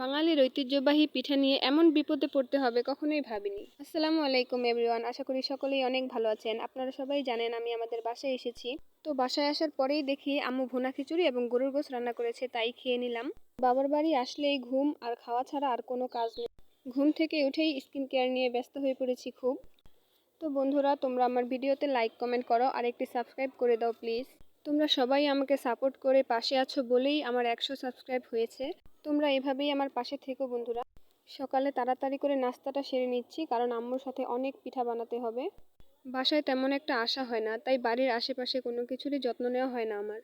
বাঙালির ঐতিহ্যবাহী পিঠা নিয়ে এমন বিপদে পড়তে হবে কখনোই ভাবিনি। আসসালামু আলাইকুম এভরিওয়ান আশা করি সকলেই অনেক ভালো আছেন। আপনারা সবাই জানেন আমি আমাদের বাসায় এসেছি। তো বাসায় আসার পরেই দেখি আম্মু ভুনা খিচুড়ি এবং গরুর গোস রান্না করেছে, তাই খেয়ে নিলাম। বাবার বাড়ি আসলেই ঘুম, আর খাওয়া ছাড়া আর কোনো কাজ নেই। ঘুম থেকে উঠেই স্কিন কেয়ার নিয়ে ব্যস্ত হয়ে পড়েছি খুব। তো বন্ধুরা, তোমরা আমার ভিডিওতে লাইক কমেন্ট করো আর একটি সাবস্ক্রাইব করে দাও প্লিজ তোমরা সবাই আমাকে সাপোর্ট করে পাশে আছো বলেই আমার একশো সাবস্ক্রাইব হয়েছে। তোমরা এভাবেই আমার পাশে থেকো বন্ধুরা। সকালে তাড়াতাড়ি করে নাস্তাটা সেরে নিচ্ছি, কারণ আম্মুর সাথে অনেক পিঠা বানাতে হবে। বাসায় তেমন একটা আশা হয় না, তাই বাড়ির আশেপাশে কোনো কিছুরই যত্ন নেওয়া হয় না আমার।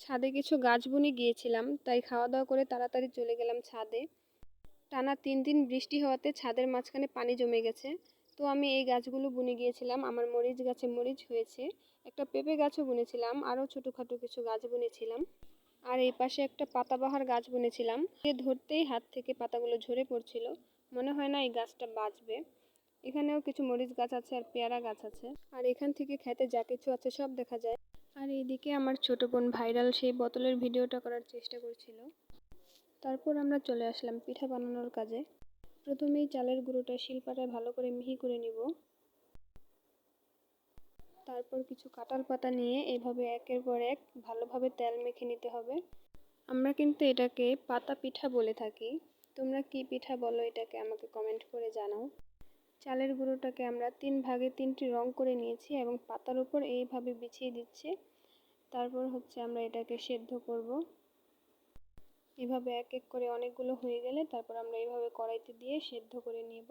ছাদে কিছু গাছ বুনে গিয়েছিলাম, তাই খাওয়া দাওয়া করে তাড়াতাড়ি চলে গেলাম ছাদে। টানা তিন দিন বৃষ্টি হওয়াতে ছাদের মাঝখানে পানি জমে গেছে। তো আমি এই গাছগুলো বুনে গিয়েছিলাম। আমার মরিচ গাছে মরিচ হয়েছে। একটা পেঁপে গাছও বুনেছিলাম। আরও ছোটোখাটো কিছু গাছ বুনেছিলাম। আর এই পাশে একটা পাতাবাহার গাছ বুনেছিলাম। সে ধরতেই হাত থেকে পাতাগুলো ঝরে পড়ছিল। মনে হয় না এই গাছটা বাঁচবে। এখানেও কিছু মরিচ গাছ আছে আর পেয়ারা গাছ আছে। আর এখান থেকে খেতে যা কিছু আছে সব দেখা যায়। আর এইদিকে আমার ছোট বোন ভাইরাল সেই বোতলের ভিডিওটা করার চেষ্টা করছিল। তারপর আমরা চলে আসলাম পিঠা বানানোর কাজে। প্রথমেই চালের গুঁড়োটা শিলপাটায় ভালো করে মিহি করে নিব। তারপর কিছু কাঁঠাল পাতা নিয়ে এভাবে একের পর এক ভালোভাবে তেল মেখে নিতে হবে। আমরা কিন্তু এটাকে পাতা পিঠা বলে থাকি। তোমরা কি পিঠা বলো এটাকে আমাকে কমেন্ট করে জানাও। চালের গুঁড়োটাকে আমরা তিন ভাগে তিনটি রং করে নিয়েছি এবং পাতার উপর এইভাবে বিছিয়ে দিচ্ছি। তারপর হচ্ছে আমরা এটাকে সেদ্ধ করব। এভাবে এক এক করে অনেকগুলো হয়ে গেলে তারপর আমরা এইভাবে কড়াইতে দিয়ে সেদ্ধ করে নেব।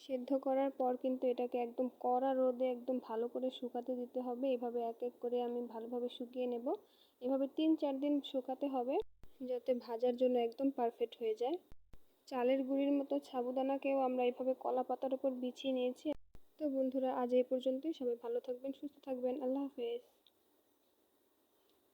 সেদ্ধ করার পর কিন্তু এটাকে একদম কড়া রোদে একদম ভালো করে শুকাতে দিতে হবে। এভাবে এক এক করে আমি ভালোভাবে শুকিয়ে নেব। এভাবে তিন চার দিন শুকাতে হবে যাতে ভাজার জন্য একদম পারফেক্ট হয়ে যায়। চালের গুঁড়ির মতো সাবুদানাকেও আমরা এভাবে কলা পাতার উপর বিছিয়ে নিয়েছি। তো বন্ধুরা, আজ এই পর্যন্তই। সবাই ভালো থাকবেন, সুস্থ থাকবেন। আল্লাহ হাফেজ।